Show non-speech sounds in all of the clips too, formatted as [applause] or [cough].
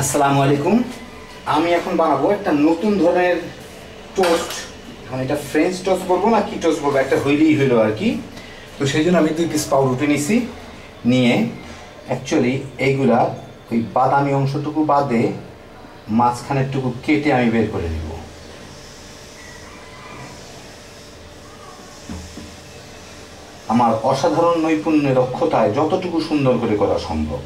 আসসালামু আলাইকুম। আমি এখন বানাবো একটা নতুন ধরনের টোস্ট। এখন এটা ফ্রেঞ্চ টোস্ট বলব না কি টোস্ট বলব, একটা হইলেই হইল আর কি। তো সেই জন্য আমি দুই পিস পাউরুটি নিছি। নিয়ে অ্যাকচুয়ালি এইগুলা ওই বাদামি অংশটুকু বাদে মাঝখানেরটুকু কেটে আমি বের করে নিব। আমার অসাধারণ নৈপুণ্যের দক্ষতায় যতটুকু সুন্দর করে করা সম্ভব।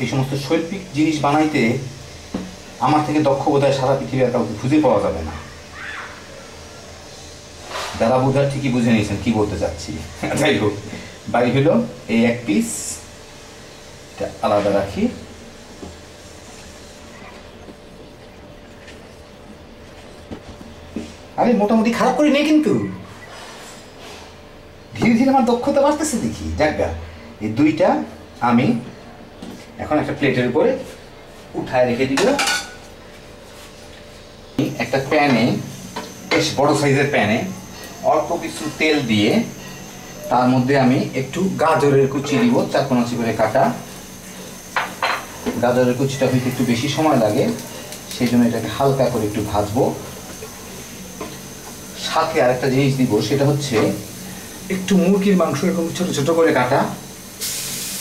এই সমস্ত শৈল্পিক জিনিস বানাইতে আমার থেকে দক্ষ বোধহয় সারা পৃথিবীর কাউকে খুঁজে পাওয়া যাবে না। যারা বোধহয় ঠিকই বুঝে নিয়েছেন কি বলতে চাচ্ছি। [laughs] যাই হোক, বাড়ি হলো এই এক পিস আলাদা রাখি। আরে, মোটামুটি খারাপ করি নেই কিন্তু। ধীরে ধীরে আমার দক্ষতা বাড়তেছে দেখি। যাজ্ঞা এই দুইটা আমি এখন একটা প্লেটের উপরে উঠায় রেখে দিব। একটা প্যানে, বেশ বড় সাইজের প্যানে অল্প কিছু তেল দিয়ে তার মধ্যে আমি একটু গাজরের কুচি দিব, চার পাঁচি করে কাটা। গাজরের কুচিটা হইতে একটু বেশি সময় লাগে সেই জন্য এটাকে হালকা করে একটু ভাজবো। সাথে আরেকটা জিনিস দিব, সেটা হচ্ছে একটু মুরগির মাংস এরকম ছোট ছোট করে কাটা,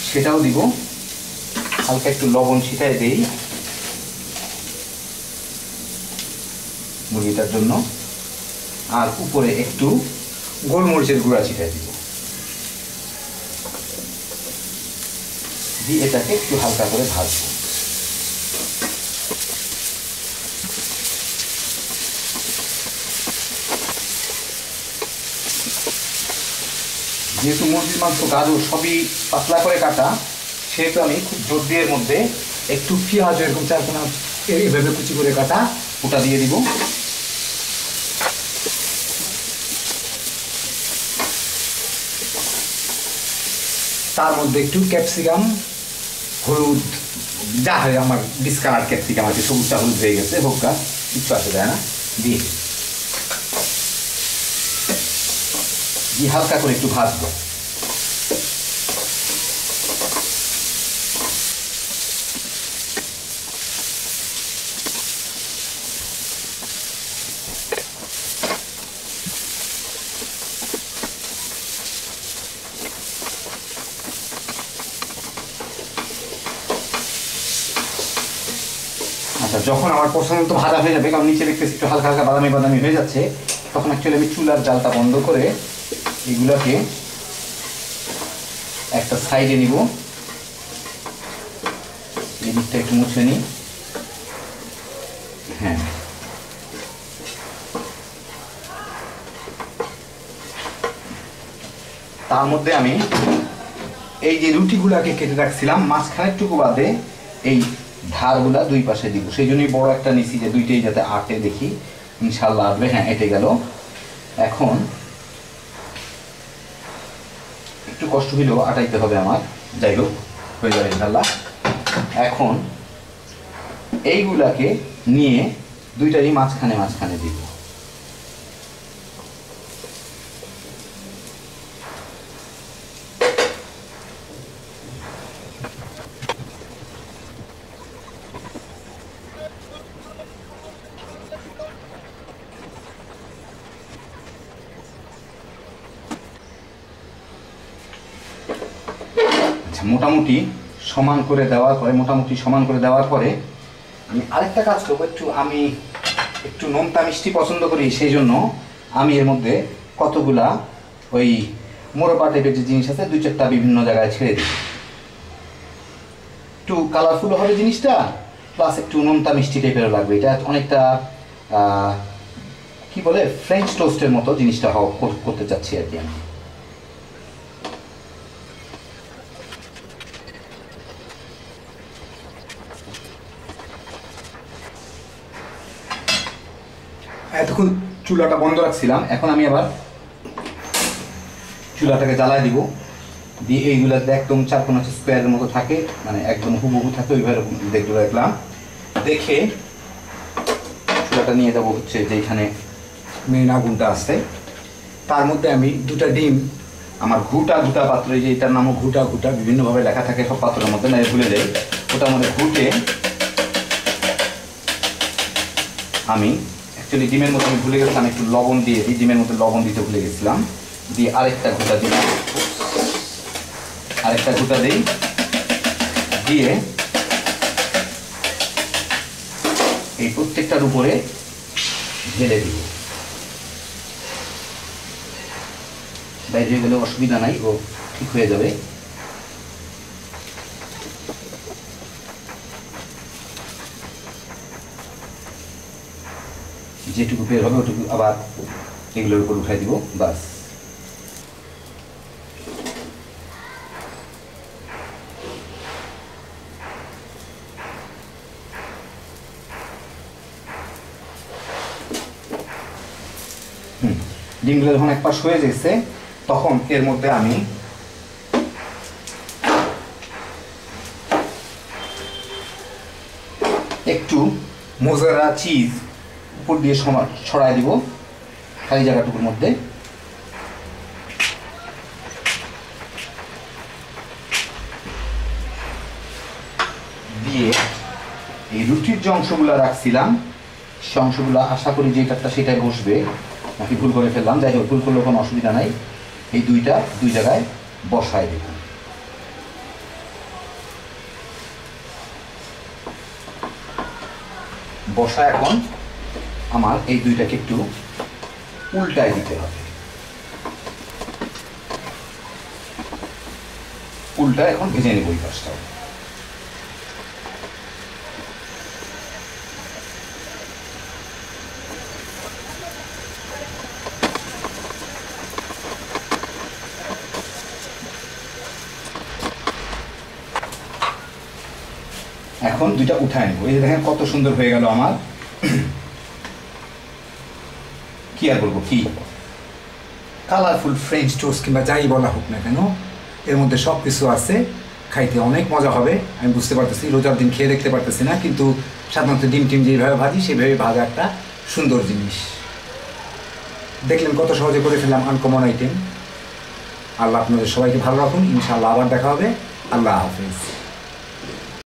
সেটাও দিব। হালকা একটু লবণ ছিটাই দেই। মুরগিটার জন্য। আর উপরে একটু গোলমরিচের গুঁড়া ছিটাই দিব। দিয়ে এটাকে একটু হালকা করে ভাজবো। যেহেতু মুরগির মাংস গাজর সবই পাতলা করে কাটা সেহেতু আমি খুব জোর দিয়ে মধ্যে একটু পেঁয়াজ এরকম চারকোনা এইভাবে কুচি করে কাটা ওটা দিয়ে দিব। তার মধ্যে একটু ক্যাপসিকাম, হলুদ, যা হয় আমার ডিসকালার ক্যাপসিকাম আছে সবুজটা হলুদ হয়ে গেছে হোক গা কিচ্ছু আসে যায় না দিয়ে হালকা করে একটু ভাজবো। আচ্ছা যখন আমার পছন্দ ভাজা হয়ে যাবে, কারণ নিচে দেখতেছি একটু হালকা হালকা বাদামি বাদামি হয়ে যাচ্ছে, তখন অ্যাকচুয়ালি আমি চুলার জালটা বন্ধ করে এগুলাকে একটা সাইডে নিব। এই দিকটা একটু মুছে নিই। হ্যাঁ। তার মধ্যে আমি এই যে রুটিগুলাকে কেটে রাখছিলাম মাঝখানেরটুকু বাদে এই ধারগুলা দুই পাশে দিব। সেই জন্যই বড় একটা নিছি যে দুইটাই যাতে আটে দেখি। ইনশাল্লাহ আসবে। হ্যাঁ এটে গেল। এখন একটু কষ্ট হইলেও আটাইতে হবে আমার। যাই হোক, হয়ে যাবে ইনশাল্লাহ। এখন এইগুলাকে নিয়ে দুইটারই মাঝখানে মাঝখানে দিব। আচ্ছা মোটামুটি সমান করে দেওয়ার পরে, মোটামুটি সমান করে দেওয়ার পরে আমি আরেকটা কাজ করব। একটু আমি একটু নোনতা মিষ্টি পছন্দ করি, সেই জন্য আমি এর মধ্যে কতগুলা ওই মোরবা টাইপের যে জিনিস আছে, দুই চারটা বিভিন্ন জায়গায় ছেড়ে দিই। একটু কালারফুল হবে জিনিসটা প্লাস একটু নোনতা মিষ্টি টাইপেরও লাগবে। এটা অনেকটা কি বলে ফ্রেঞ্চ টোস্টের মতো জিনিসটা করতে চাচ্ছি আর কি আমি। এতক্ষণ চুলাটা বন্ধ রাখছিলাম, এখন আমি আবার চুলাটাকে জ্বালায় দিব। দিয়ে এইগুলাতে একদম চার কোনো স্কোয়ারের মতো থাকে মানে একদম হুবহু থাকে, ওইভাবে দেখতে দেখলাম দেখে চুলাটা নিয়ে যাব হচ্ছে যেখানে মেন আগুনটা আছে। তার মধ্যে আমি দুটা ডিম, আমার ঘুটা ঘুটা পাত্র যে এটার নামও ঘুটা ঘুটা, বিভিন্নভাবে লেখা থাকে সব পাত্রের মধ্যে, না ভুলে যাই। ওটা মধ্যে ঘুটে আমি অ্যাকচুয়ালি ডিমের মধ্যে আমি ভুলে গেছিলাম, একটু লবণ দিয়ে দিই, ডিমের মধ্যে লবণ দিতে ভুলে গেছিলাম। দিয়ে আরেকটা ঘুটা দিলাম আরেকটা ঘুটা দিই। দিয়ে এই প্রত্যেকটার উপরে ঢেলে দিব বাইরে গেলে অসুবিধা নাই, ও ঠিক হয়ে যাবে। যেটুকু বের হবে, ওটুকু আবার এগুলোর উপর উঠাই দিব, বাস। ডিমগুলো যখন এক পাশ হয়ে গেছে, তখন এর মধ্যে আমি একটু মোজারা চিজ উপর দিয়ে সমা- ছড়ায় দিব খালি জায়গাটুকুর মধ্যে। দিয়ে এই রুটির যে অংশগুলো রাখছিলাম, সে অংশগুলো আশা করি যে একটা সেটাই বসবে, নাকি ভুল করে ফেললাম, যাই হোক, ভুল করলেও কোনো অসুবিধা নাই। এই দুইটা দুই জায়গায় বসায় দেব। বসা এখন আমার এই দুইটাকে একটু উল্টায় দিতে হবে। উল্টা এখন ভেজে নেব ওই পাশটাও। এখন দুইটা উঠায় নেব। এই দেখেন কত সুন্দর হয়ে গেল আমার। কি আর বলব, কি? কালারফুল ফ্রেঞ্চ টোস্ট কিংবা যাই বলা হোক না কেন, এর মধ্যে সব কিছু আছে, খাইতে অনেক মজা হবে, আমি বুঝতে পারতেছি, রোজার দিন খেয়ে দেখতে পারতেছি না, কিন্তু সাধারণত ডিম টিম যেভাবে ভাজি, সেভাবে ভাজা একটা সুন্দর জিনিস। দেখলেন কত সহজে করে ফেললাম আনকমন আইটেম আল্লাহ আপনাদের সবাইকে ভালো রাখুন, ইনশাআল্লাহ আবার দেখা হবে। আল্লাহ হাফিজ।